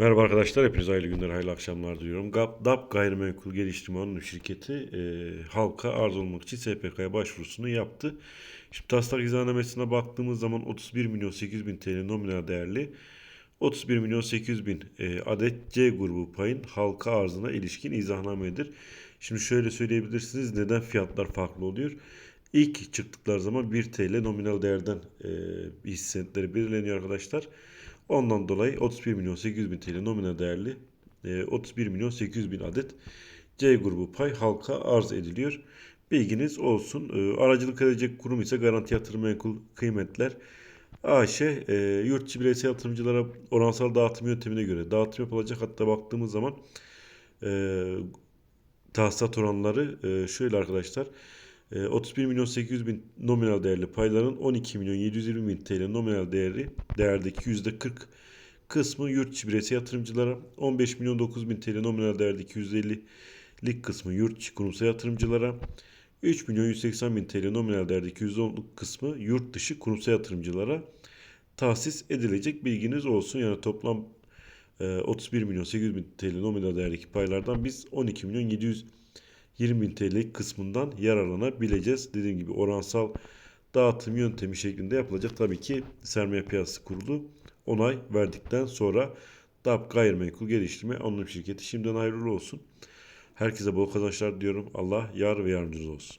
Merhaba arkadaşlar, hepinize hayırlı günler, hayırlı akşamlar diliyorum. DAP Gayrimenkul Geliştirme Anonim Şirketi e, halka arz olmak için SPK'ya başvurusunu yaptı. Şimdi taslak izahnamesine baktığımız zaman 31 milyon 800 bin TL nominal değerli 31 milyon 800 bin e, adet C grubu payın halka arzına ilişkin izahnamedir. Şimdi şöyle söyleyebilirsiniz neden fiyatlar farklı oluyor? İlk çıktıkları zaman 1 TL nominal değerden e, hisse senetleri belirleniyor arkadaşlar. Ondan dolayı 31 milyon 800 bin TL nominal değerli e, 31 milyon 800 bin adet C grubu pay halka arz ediliyor. Bilginiz olsun. E, aracılık edecek kurum ise Garanti Yatırım Menkul Kıymetler AŞ e, yurt bireysel yatırımcılara oransal dağıtım yöntemine göre dağıtım yapılacak. Hatta baktığımız zaman e, tahsisat oranları e, şöyle arkadaşlar. E, 31 milyon 800 bin nominal değerli payların 12 milyon 720 bin TL nominal değeri değerdeki %40 kısmı yurt içi bireysel yatırımcılara 15 milyon 9 bin TL nominal değerdeki %50'lik kısmı yurt içi kurumsal yatırımcılara 3 milyon 180 bin TL nominal değerdeki %10'luk kısmı yurt dışı kurumsal yatırımcılara tahsis edilecek bilginiz olsun. Yani toplam e, 31 milyon 800 bin TL nominal değerdeki paylardan biz 12 milyon 700 20 bin TL kısmından yararlanabileceğiz. Dediğim gibi oransal dağıtım yöntemi şeklinde yapılacak. Tabii ki sermaye piyasası kurulu onay verdikten sonra DAP Gayrimenkul Geliştirme Anonim Şirketi şimdiden hayırlı olsun. Herkese bol kazançlar diyorum. Allah yar ve yardımcınız olsun.